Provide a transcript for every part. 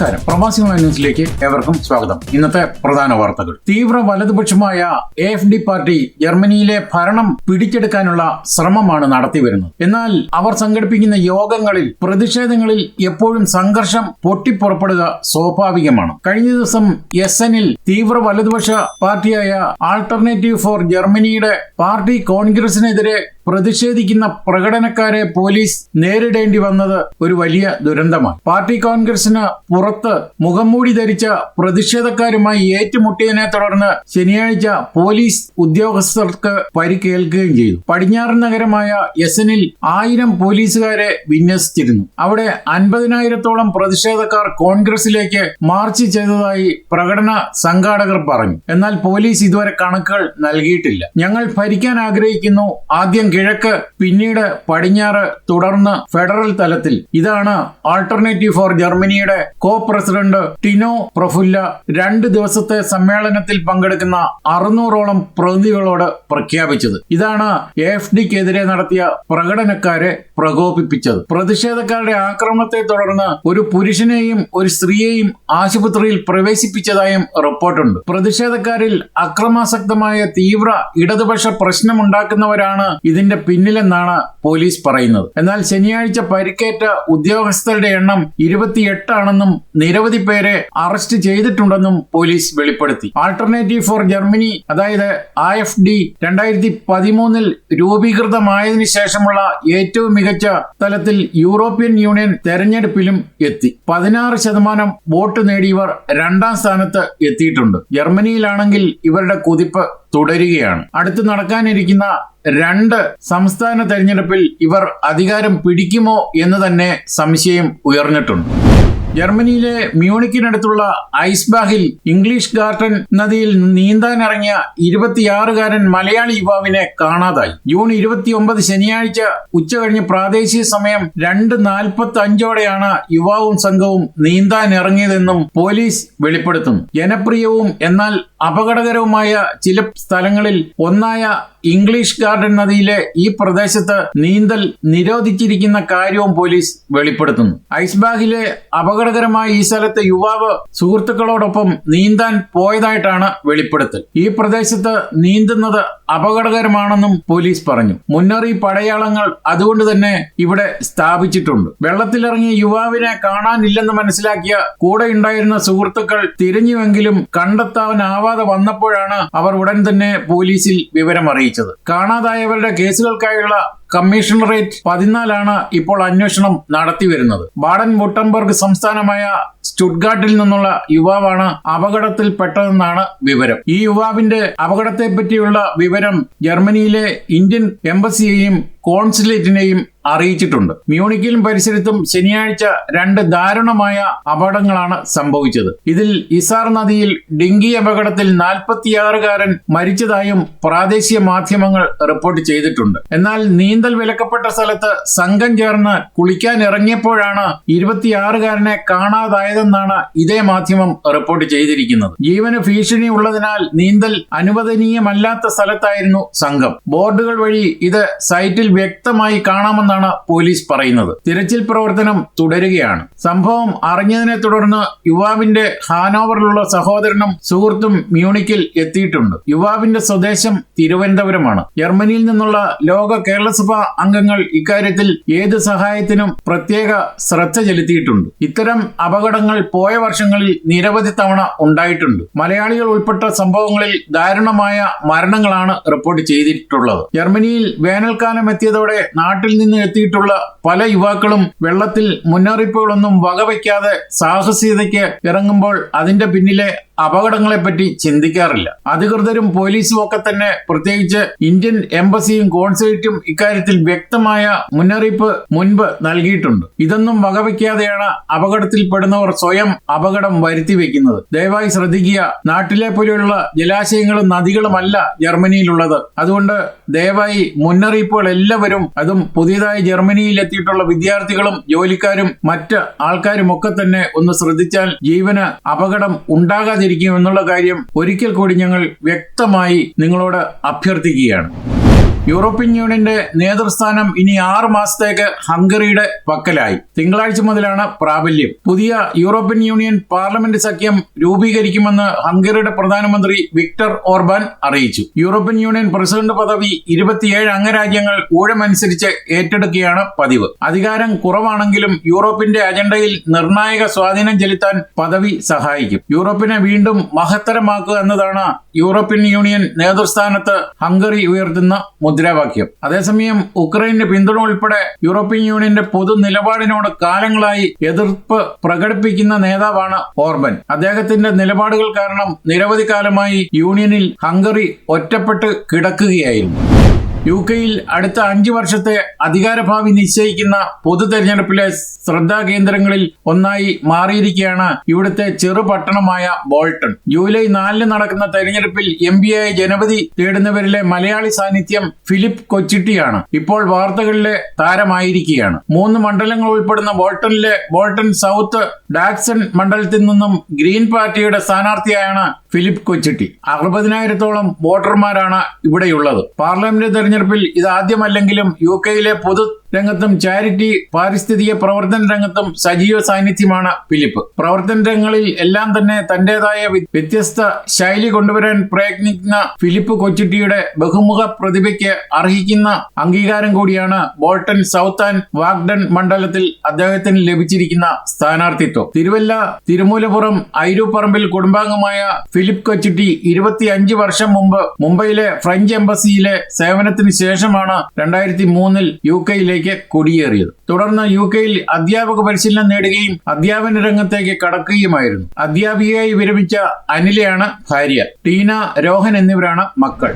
നമസ്കാരം. പ്രവാസി ന്യൂസിലേക്ക് ഏവർക്കും സ്വാഗതം. ഇന്നത്തെ പ്രധാന വാർത്തകൾ. തീവ്ര വലതുപക്ഷമായ എ എഫ് ഡി പാർട്ടി ജർമ്മനിയിലെ ഭരണം പിടിച്ചെടുക്കാനുള്ള ശ്രമമാണ് നടത്തിവരുന്നത് എന്നാൽ അവർ സംഘടിപ്പിക്കുന്ന യോഗങ്ങളിൽ പ്രതിഷേധങ്ങളിൽ എപ്പോഴും സംഘർഷം പൊട്ടിപ്പുറപ്പെടുക സ്വാഭാവികമാണ്. കഴിഞ്ഞ ദിവസം എസ് എനിൽ തീവ്ര വലതുപക്ഷ പാർട്ടിയായ ആൾട്ടർനേറ്റീവ് ഫോർ ജർമ്മനിയുടെ പാർട്ടി കോൺഗ്രസിനെതിരെ പ്രതിഷേധിക്കുന്ന പ്രകടനക്കാരെ പോലീസ് നേരിടേണ്ടി വന്നത് ഒരു വലിയ ദുരന്തമാണ്. പാർട്ടി കോൺഗ്രസിന് പുറത്ത് മുഖംമൂടി ധരിച്ച പ്രതിഷേധക്കാരുമായി ഏറ്റുമുട്ടിയതിനെ തുടർന്ന് ശനിയാഴ്ച പോലീസ് ഉദ്യോഗസ്ഥർക്ക് പരിക്കേൽക്കുകയും ചെയ്തു. പടിഞ്ഞാറൻ നഗരമായ എസനിൽ ആയിരം പോലീസുകാരെ വിന്യസിച്ചിരുന്നു. അവിടെ അൻപതിനായിരത്തോളം പ്രതിഷേധക്കാർ കോൺഗ്രസിലേക്ക് മാർച്ച് ചെയ്തതായി പ്രകടന സംഘാടകർ പറഞ്ഞു. എന്നാൽ പോലീസ് ഇതുവരെ കണക്കുകൾ നൽകിയിട്ടില്ല. ഞങ്ങൾ ഭരിക്കാൻ ആഗ്രഹിക്കുന്നു. ആദ്യം കിഴക്ക് പിന്നീട് പടിഞ്ഞാറ് തുടർന്ന് ഫെഡറൽ തലത്തിൽ. ഇതാണ് ആൾട്ടർനേറ്റീവ് ഫോർ ജർമ്മനിയുടെ കോ പ്രസിഡന്റ് ടിനോ പ്രഫുല്ല രണ്ട് ദിവസത്തെ സമ്മേളനത്തിൽ പങ്കെടുക്കുന്ന അറുന്നൂറോളം പ്രതിനിധികളോട് പ്രഖ്യാപിച്ചത്. ഇതാണ് എഫ് ഡിക്കെതിരെ നടത്തിയ പ്രകടനക്കാരെ പ്രകോപിപ്പിച്ചത്. പ്രതിഷേധക്കാരുടെ ആക്രമണത്തെ തുടർന്ന് ഒരു പുരുഷനെയും ഒരു സ്ത്രീയെയും ആശുപത്രിയിൽ പ്രവേശിപ്പിച്ചതായും റിപ്പോർട്ടുണ്ട്. പ്രതിഷേധക്കാരിൽ അക്രമാസക്തമായ തീവ്ര ഇടതുപക്ഷ പ്രശ്നമുണ്ടാക്കുന്നവരാണ് ഇതിന്റെ പിന്നിലെന്നാണ് പോലീസ് പറയുന്നത്. എന്നാൽ ശനിയാഴ്ച പരിക്കേറ്റ ഉദ്യോഗസ്ഥരുടെ എണ്ണം ഇരുപത്തിയെട്ടാണെന്നും നിരവധി പേരെ അറസ്റ്റ് ചെയ്തിട്ടുണ്ടെന്നും പോലീസ് വെളിപ്പെടുത്തി. ആൾട്ടർനേറ്റീവ് ഫോർ ജർമ്മനി അതായത് ആ എഫ് ഡി രണ്ടായിരത്തി പതിമൂന്നിൽ രൂപീകൃതമായതിനു ശേഷമുള്ള ഏറ്റവും മികച്ച തലത്തിൽ യൂറോപ്യൻ യൂണിയൻ തെരഞ്ഞെടുപ്പിലും എത്തി. പതിനാറ് ശതമാനം വോട്ട് നേടിയവർ രണ്ടാം സ്ഥാനത്ത് എത്തിയിട്ടുണ്ട്. ജർമ്മനിയിലാണെങ്കിൽ ഇവരുടെ കുതിപ്പ് തുടരുകയാണ്. അടുത്ത് നടക്കാനിരിക്കുന്ന രണ്ട് സംസ്ഥാന തെരഞ്ഞെടുപ്പിൽ ഇവർ അധികാരം പിടിക്കുമോ എന്ന് തന്നെ സംശയം ഉയർന്നിട്ടുണ്ട്. ജർമ്മനിയിലെ മ്യൂണിക്കിനടുത്തുള്ള ഐസ്ബാഹിൽ ഇംഗ്ലീഷ് ഗാർഡൻ നദിയിൽ നീന്താനിറങ്ങിയ ഇരുപത്തിയാറുകാരൻ മലയാളി യുവാവിനെ കാണാതായി. ജൂൺ ഇരുപത്തിയൊമ്പത് ശനിയാഴ്ച ഉച്ച ഉച്ചകഴിഞ്ഞ് പ്രാദേശിക സമയം രണ്ട് നാൽപ്പത്തി അഞ്ചോടെയാണ് യുവാവും സംഘവും നീന്താനിറങ്ങിയതെന്നും പോലീസ് വെളിപ്പെടുത്തുന്നു. ജനപ്രിയവും എന്നാൽ അപകടകരവുമായ ചില സ്ഥലങ്ങളിൽ ഒന്നായ ഇംഗ്ലീഷ് ഗാർഡൻ നദിയിലെ ഈ പ്രദേശത്ത് നീന്തൽ നിരോധിച്ചിരിക്കുന്ന കാര്യവും പോലീസ് വെളിപ്പെടുത്തുന്നു. ഐസ്ബാഗിലെ അപകടകരമായ ഈ സ്ഥലത്തെ യുവാവ് സുഹൃത്തുക്കളോടൊപ്പം നീന്താൻ പോയതായിട്ടാണ് വെളിപ്പെടുത്തൽ. ഈ പ്രദേശത്ത് നീന്തുന്നത് അപകടകരമാണെന്നും പോലീസ് പറഞ്ഞു. മുന്നറിയിപ്പ് അടയാളങ്ങൾ അതുകൊണ്ട് തന്നെ ഇവിടെ സ്ഥാപിച്ചിട്ടുണ്ട്. വെള്ളത്തിലിറങ്ങിയ യുവാവിനെ കാണാനില്ലെന്ന് മനസ്സിലാക്കിയ കൂടെയുണ്ടായിരുന്ന സുഹൃത്തുക്കൾ തിരിഞ്ഞുവെങ്കിലും കണ്ടെത്താനാവാതെ വന്നപ്പോഴാണ് അവർ ഉടൻ തന്നെ പോലീസിൽ വിവരം അറിയിച്ചത്. കാണാതായവരുടെ കേസുകൾക്കായുള്ള കമ്മീഷണറേറ്റ് പതിനാലാണ് ഇപ്പോൾ അന്വേഷണം നടത്തി വരുന്നത്. ബാഡൻ വുട്ടംബർഗ് സംസ്ഥാനമായ സ്റ്റുഡ്ഗാർട്ടിൽ നിന്നുള്ള യുവാവാണ് അപകടത്തിൽ പെട്ടതെന്നാണ് വിവരം. ഈ യുവാവിന്റെ അപകടത്തെ പറ്റിയുള്ള വിവരം ജർമ്മനിയിലെ ഇന്ത്യൻ എംബസിയെയും കോൺസുലേറ്റിനെയും അറിയിച്ചിട്ടുണ്ട്. മ്യൂണിക്കിലും പരിസരത്തും ശനിയാഴ്ച രണ്ട് ദാരുണമായ അപകടങ്ങളാണ് സംഭവിച്ചത്. ഇതിൽ ഇസാർ നദിയിൽ ഡിങ്കി അപകടത്തിൽ നാൽപ്പത്തിയാറുകാരൻ മരിച്ചതായും പ്രാദേശിക മാധ്യമങ്ങൾ റിപ്പോർട്ട് ചെയ്തിട്ടുണ്ട്. എന്നാൽ നീന്തൽ വിലക്കപ്പെട്ട സ്ഥലത്ത് സംഘം ചേർന്ന് കുളിക്കാൻ ഇറങ്ങിയപ്പോഴാണ് ഇരുപത്തിയാറുകാരനെ കാണാതായതെന്നാണ് ഇതേ മാധ്യമം റിപ്പോർട്ട് ചെയ്തിരിക്കുന്നത്. ജീവന് ഭീഷണി ഉള്ളതിനാൽ നീന്തൽ അനുവദനീയമല്ലാത്ത സ്ഥലത്തായിരുന്നു സംഘം. ബോർഡുകൾ വഴി ഇത് സൈറ്റിൽ വ്യക്തമായി കാണാമെന്നാണ് പോലീസ് പറയുന്നത്? തിരച്ചിൽ പ്രവർത്തനം തുടരുകയാണ്. സംഭവം അറിഞ്ഞതിനെ തുടർന്ന് യുവാവിന്റെ ഹാനോവറിലുള്ള സഹോദരനും സുഹൃത്തും മ്യൂണിക്കിൽ എത്തിയിട്ടുണ്ട്. യുവാവിന്റെ സ്വദേശം തിരുവനന്തപുരമാണ്. ജർമ്മനിയിൽ നിന്നുള്ള ലോക കേരളസഭ അംഗങ്ങൾ ഇക്കാര്യത്തിൽ ഏത് സഹായത്തിനും പ്രത്യേക ശ്രദ്ധ ചെലുത്തിയിട്ടുണ്ട്. ഇത്തരം അപകടങ്ങൾ പോയ വർഷങ്ങളിൽ നിരവധി തവണ ഉണ്ടായിട്ടുണ്ട്. മലയാളികൾ ഉൾപ്പെട്ട സംഭവങ്ങളിൽ ദാരുണമായ മരണങ്ങളാണ് റിപ്പോർട്ട് ചെയ്തിട്ടുള്ളത്. ജർമ്മനിയിൽ വേനൽക്കാലം എത്തിയതോടെ നാട്ടിൽ നിന്ന് എത്തിയിട്ടുള്ള പല യുവാക്കളും വെള്ളത്തിൽ മുന്നറിയിപ്പുകളൊന്നും വകവയ്ക്കാതെ സാഹസികതയ്ക്ക് ഇറങ്ങുമ്പോൾ അതിന്റെ പിന്നിലെ അപകടങ്ങളെപ്പറ്റി ചിന്തിക്കാറില്ല. അധികൃതരും പോലീസും ഒക്കെ തന്നെ പ്രത്യേകിച്ച് ഇന്ത്യൻ എംബസിയും കോൺസുലേറ്റും ഇക്കാര്യത്തിൽ വ്യക്തമായ മുന്നറിയിപ്പ് മുൻപ് നൽകിയിട്ടുണ്ട്. ഇതൊന്നും വകവയ്ക്കാതെയാണ് അപകടത്തിൽപ്പെടുന്നവർ സ്വയം അപകടം വരുത്തി വെക്കുന്നത്. ദയവായി ശ്രദ്ധിക്കുക നാട്ടിലെ പോലെയുള്ള ജലാശയങ്ങളും നദികളുമല്ല ജർമ്മനിയിലുള്ളത്. അതുകൊണ്ട് ദയവായി മുന്നറിയിപ്പുകൾ എല്ലാവരും അതും പുതിയതായി ജർമ്മനിയിൽ എത്തിയിട്ടുള്ള വിദ്യാർത്ഥികളും ജോലിക്കാരും മറ്റ് ആൾക്കാരും ഒക്കെ തന്നെ ഒന്ന് ശ്രദ്ധിച്ചാൽ ജീവന് അപകടം ഉണ്ടാകാതിരിക്കും. എന്നുള്ള കാര്യം ഒരിക്കൽ കൂടി ഞങ്ങൾ വ്യക്തമായി നിങ്ങളോട് അഭ്യർത്ഥിക്കുകയാണ്. യൂറോപ്യൻ യൂണിയന്റെ നേതൃസ്ഥാനം ഇനി ആറ് മാസത്തേക്ക് ഹംഗറിയുടെ പക്കലായി. തിങ്കളാഴ്ച മുതലാണ് പ്രാബല്യം. പുതിയ യൂറോപ്യൻ യൂണിയൻ പാർലമെന്റ് സഖ്യം രൂപീകരിക്കുമെന്ന് ഹംഗറിയുടെ പ്രധാനമന്ത്രി വിക്ടർ ഓർബാൻ അറിയിച്ചു. യൂറോപ്യൻ യൂണിയൻ പ്രസിഡന്റ് പദവി ഇരുപത്തിയേഴ് അംഗരാജ്യങ്ങൾ ഊഴമനുസരിച്ച് ഏറ്റെടുക്കുകയാണ് പതിവ്. അധികാരം കുറവാണെങ്കിലും യൂറോപ്പിന്റെ അജണ്ടയിൽ നിർണായക സ്വാധീനം ചെലുത്താൻ പദവി സഹായിക്കും. യൂറോപ്പിനെ വീണ്ടും മഹത്തരമാക്കുക എന്നതാണ് യൂറോപ്യൻ യൂണിയൻ നേതൃസ്ഥാനത്ത് ഹംഗറി ഉയർത്തുന്ന മുദ്രാവാക്യം. അതേസമയം ഉക്രൈന്റെ പിന്തുണ ഉൾപ്പെടെ യൂറോപ്യൻ യൂണിയന്റെ പൊതു നിലപാടിനോട് കാലങ്ങളായി എതിർപ്പ് പ്രകടിപ്പിക്കുന്ന നേതാവാണ് ഓർബൻ. അദ്ദേഹത്തിന്റെ നിലപാടുകൾ കാരണം നിരവധി കാലമായി യൂണിയനിൽ ഹംഗറി ഒറ്റപ്പെട്ട് കിടക്കുകയായിരുന്നു. യു കെയിൽ അടുത്ത അഞ്ചു വർഷത്തെ അധികാരഭാവി നിശ്ചയിക്കുന്ന പൊതു തെരഞ്ഞെടുപ്പിലെ ശ്രദ്ധാകേന്ദ്രങ്ങളിൽ ഒന്നായി മാറിയിരിക്കുകയാണ് ഇവിടുത്തെ ചെറുപട്ടണമായ ബോൾട്ടൺ. ജൂലൈ നാലിന് നടക്കുന്ന തെരഞ്ഞെടുപ്പിൽ എം പി ആയി ജനപതി തേടുന്നവരിലെ മലയാളി സാന്നിധ്യം ഫിലിപ്പ് കൊച്ചിട്ടിയാണ്. ഇപ്പോൾ വാർത്തകളിലെ താരമായിരിക്കുകയാണ്. മൂന്ന് മണ്ഡലങ്ങൾ ഉൾപ്പെടുന്ന ബോൾട്ടണിലെ ബോൾട്ടൺ സൗത്ത് ഡാക്സൺ മണ്ഡലത്തിൽ നിന്നും ഗ്രീൻ പാർട്ടിയുടെ സ്ഥാനാർത്ഥിയായാണ് ഫിലിപ്പ് കൊച്ചിട്ടി. അറുപതിനായിരത്തോളം വോട്ടർമാരാണ് ഇവിടെയുള്ളത്. പാർലമെന്റ് തെരഞ്ഞെടുപ്പിൽ ഇതാദ്യമല്ലെങ്കിലും യു കെയിലെ പൊതു രംഗത്തും ചാരിറ്റി പാരിസ്ഥിതിക പ്രവർത്തന രംഗത്തും സജീവ സാന്നിധ്യമാണ് ഫിലിപ്പ്. പ്രവർത്തന രംഗങ്ങളിൽ എല്ലാം തന്നെ തന്റേതായ വ്യത്യസ്ത ശൈലി കൊണ്ടുവരാൻ പ്രയത്നിക്കുന്ന ഫിലിപ്പ് കൊച്ചുട്ടിയുടെ ബഹുമുഖ പ്രതിഭയ്ക്ക് അർഹിക്കുന്ന അംഗീകാരം കൂടിയാണ് ബോൾട്ടൺ സൗത്ത് ആൻഡ് വാഗ്ഡൺ മണ്ഡലത്തിൽ അദ്ദേഹത്തിന് ലഭിച്ചിരിക്കുന്ന സ്ഥാനാർത്ഥിത്വം. തിരുവല്ല തിരുമൂലപുറം ഐരൂപ്പറമ്പിൽ കുടുംബാംഗമായ ഫിലിപ്പ് കൊച്ചിട്ടി ഇരുപത്തിയഞ്ച് വർഷം മുമ്പ് മുംബൈയിലെ ഫ്രഞ്ച് എംബസിയിലെ സേവനത്തിന് ശേഷമാണ് രണ്ടായിരത്തി മൂന്നിൽ യു കെയിലേക്ക് കുടിയേറിയത്. തുടർന്ന് യു കെയിൽ അധ്യാപക പരിശീലനം നേടുകയും അധ്യാപന രംഗത്തേക്ക് കടക്കുകയുമായിരുന്നു. അധ്യാപികയായി വിരമിച്ച അനിലയാണ് ഭാര്യ. ടീന രോഹൻ എന്നിവരാണ് മക്കൾ.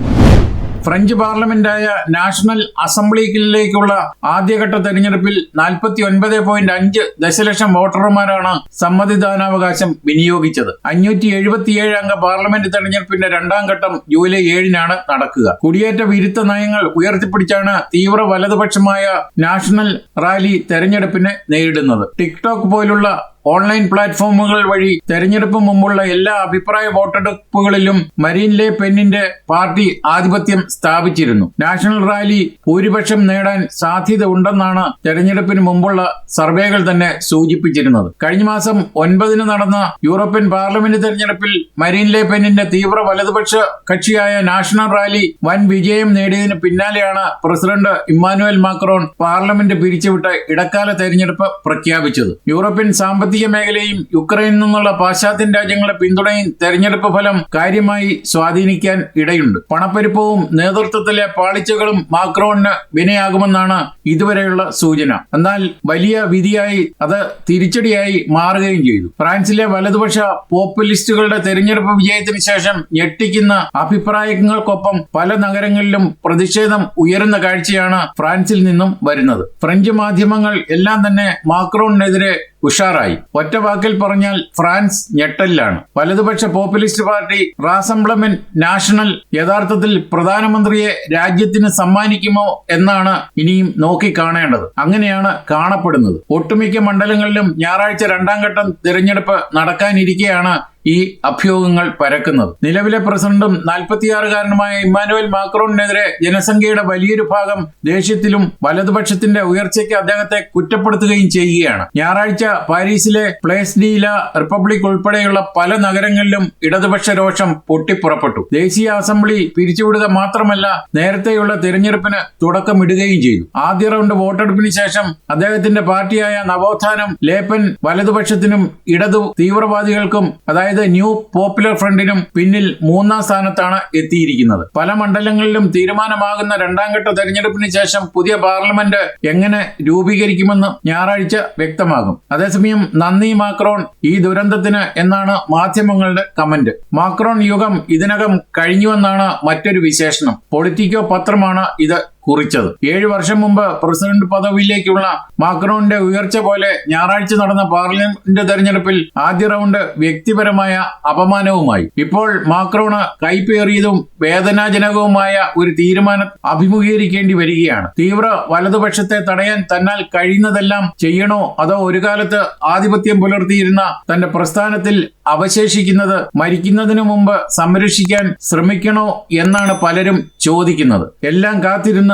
ഫ്രഞ്ച് പാർലമെന്റായ നാഷണൽ അസംബ്ലിയിലേക്കുള്ള ആദ്യഘട്ട തെരഞ്ഞെടുപ്പിൽ നാൽപ്പത്തി ഒൻപത് പോയിന്റ് അഞ്ച് ദശലക്ഷം വോട്ടർമാരാണ് സമ്മതിദാനാവകാശം വിനിയോഗിച്ചത്. അഞ്ഞൂറ്റി എഴുപത്തിയേഴ് അംഗ പാർലമെന്റ് തെരഞ്ഞെടുപ്പിന്റെ രണ്ടാം ഘട്ടം ജൂലൈ ഏഴിനാണ് നടക്കുക. കുടിയേറ്റ വിരുദ്ധ നയങ്ങൾ ഉയർത്തിപ്പിടിച്ചാണ് തീവ്ര വലതുപക്ഷമായ നാഷണൽ റാലി തെരഞ്ഞെടുപ്പിനെ നേരിടുന്നത്. ടിക്ടോക്ക് പോലുള്ള ഓൺലൈൻ പ്ലാറ്റ്ഫോമുകൾ വഴി തെരഞ്ഞെടുപ്പ് മുമ്പുള്ള എല്ലാ അഭിപ്രായ വോട്ടെടുപ്പുകളിലും മരീൻ ലേ പെന്നിന്റെ പാർട്ടി ആധിപത്യം സ്ഥാപിച്ചിരുന്നു. നാഷണൽ റാലി ഭൂരിപക്ഷം നേടാൻ സാധ്യത ഉണ്ടെന്നാണ് തെരഞ്ഞെടുപ്പിന് മുമ്പുള്ള സർവേകൾ തന്നെ സൂചിപ്പിച്ചിരുന്നത്. കഴിഞ്ഞ മാസം ഒൻപതിന് നടന്ന യൂറോപ്യൻ പാർലമെന്റ് തെരഞ്ഞെടുപ്പിൽ മരീൻ ലേ പെന്നിന്റെ തീവ്ര വലതുപക്ഷ കക്ഷിയായ നാഷണൽ റാലി വൻ വിജയം നേടിയതിന് പിന്നാലെയാണ് പ്രസിഡന്റ് ഇമ്മാനുവൽ മാക്രോൺ പാർലമെന്റ് പിരിച്ചുവിട്ട് ഇടക്കാല തെരഞ്ഞെടുപ്പ് പ്രഖ്യാപിച്ചത്. യൂറോപ്യൻ സാമ്പത്തിക മേഖലയും യുക്രൈനിൽ നിന്നുള്ള പാശ്ചാത്യ രാജ്യങ്ങളുടെ പിന്തുണയും തെരഞ്ഞെടുപ്പ് ഫലം കാര്യമായി സ്വാധീനിക്കാൻ ഇടയുണ്ട്. പണപ്പെരുപ്പവും നേതൃത്വത്തിലെ പാളിച്ചകളും മാക്രോണിന് വിനയാകുമെന്നാണ് ഇതുവരെയുള്ള സൂചന. എന്നാൽ വലിയ വിധിയായി അത് തിരിച്ചടിയായി മാറുകയും ചെയ്തു. ഫ്രാൻസിലെ വലതുപക്ഷ പോപ്പുലിസ്റ്റുകളുടെ തെരഞ്ഞെടുപ്പ് വിജയത്തിന് ശേഷം ഞെട്ടിക്കുന്ന അഭിപ്രായങ്ങൾക്കൊപ്പം പല നഗരങ്ങളിലും പ്രതിഷേധം ഉയരുന്ന കാഴ്ചയാണ് ഫ്രാൻസിൽ നിന്നും വരുന്നത്. ഫ്രഞ്ച് മാധ്യമങ്ങൾ എല്ലാം തന്നെ മാക്രോണിനെതിരെ ഉഷാറായി. ഒറ്റ വാക്കിൽ പറഞ്ഞാൽ ഫ്രാൻസ് ഞെട്ടലിലാണ്. വലതുപക്ഷ പോപ്പുലിസ്റ്റ് പാർട്ടി റാസംബ്ലമെന്റ് നാഷണൽ യഥാർത്ഥത്തിൽ പ്രധാനമന്ത്രിയെ രാജ്യത്തിന് സമ്മാനിക്കുമോ എന്നാണ് ഇനിയും നോക്കിക്കാണേണ്ടത് അങ്ങനെയാണ് കാണപ്പെടുന്നത്. ഒട്ടുമിക്ക മണ്ഡലങ്ങളിലും ഞായറാഴ്ച രണ്ടാം ഘട്ടം തിരഞ്ഞെടുപ്പ് നടക്കാനിരിക്കെയാണ് ഈ അഭ്യൂഹങ്ങൾ പരക്കുന്നത്. നിലവിലെ പ്രസിഡന്റും നാൽപ്പത്തിയാറുകാരനുമായ ഇമ്മാനുവൽ മാക്രോണിനെതിരെ ജനസംഖ്യയുടെ വലിയൊരു ഭാഗം ദേഷ്യത്തിലും വലതുപക്ഷത്തിന്റെ ഉയർച്ചയ്ക്ക് അദ്ദേഹത്തെ കുറ്റപ്പെടുത്തുകയും ചെയ്യുകയാണ്. ഞായറാഴ്ച പാരീസിലെ പ്ലേസ് ഡീല റിപ്പബ്ലിക് ഉൾപ്പെടെയുള്ള പല നഗരങ്ങളിലും ഇടതുപക്ഷ രോഷം പൊട്ടിപ്പുറപ്പെട്ടു. ദേശീയ അസംബ്ലി പിരിച്ചുവിടുക മാത്രമല്ല നേരത്തെയുള്ള തിരഞ്ഞെടുപ്പിന് തുടക്കമിടുകയും ചെയ്തു. ആദ്യ റൗണ്ട് വോട്ടെടുപ്പിന് ശേഷം അദ്ദേഹത്തിന്റെ പാർട്ടിയായ നവോത്ഥാനം ലേപ്പൻ വലതുപക്ഷത്തിനും ഇടതു തീവ്രവാദികൾക്കും അതായത് ന്യൂ പോപ്പുലർ ഫ്രണ്ടിനും പിന്നിൽ മൂന്നാം സ്ഥാനത്താണ് എത്തിയിരിക്കുന്നത്. പല മണ്ഡലങ്ങളിലും തീരുമാനമാകുന്ന രണ്ടാം ഘട്ട തെരഞ്ഞെടുപ്പിന് ശേഷം പുതിയ പാർലമെന്റ് എങ്ങനെ രൂപീകരിക്കുമെന്ന് ഞായറാഴ്ച വ്യക്തമാകും. അതേസമയം നന്ദി മാക്രോൺ ഈ ദുരന്തത്തിന് എന്നാണ് മാധ്യമങ്ങളുടെ കമന്റ്. മാക്രോൺ യുഗം ഇതിനകം കഴിഞ്ഞുവെന്നാണ് മറ്റൊരു വിശേഷണം. പൊളിറ്റിക്കോ പത്രമാണ് ഇത് കുറിച്ചത്. ഏഴു വർഷം മുമ്പ് പ്രസിഡന്റ് പദവിയിലേക്കുള്ള മാക്രോണിന്റെ ഉയർച്ച പോലെ ഞായറാഴ്ച നടന്ന പാർലമെന്റ് തെരഞ്ഞെടുപ്പിൽ ആദ്യ റൗണ്ട് വ്യക്തിപരമായ അപമാനവുമായി. ഇപ്പോൾ മാക്രോണ് കൈപ്പേറിയതും വേദനാജനകവുമായ ഒരു തീരുമാനം അഭിമുഖീകരിക്കേണ്ടി വരികയാണ്. തീവ്ര വലതുപക്ഷത്തെ തടയാൻ തന്നാൽ കഴിയുന്നതെല്ലാം ചെയ്യണോ അതോ ഒരു കാലത്ത് ആധിപത്യം പുലർത്തിയിരുന്ന തന്റെ പ്രസ്ഥാനത്തിൽ അവശേഷിക്കുന്നത് മരിക്കുന്നതിനു മുമ്പ് സംരക്ഷിക്കാൻ ശ്രമിക്കണോ എന്നാണ് പലരും ചോദിക്കുന്നത്. എല്ലാം കാത്തിരുന്ന്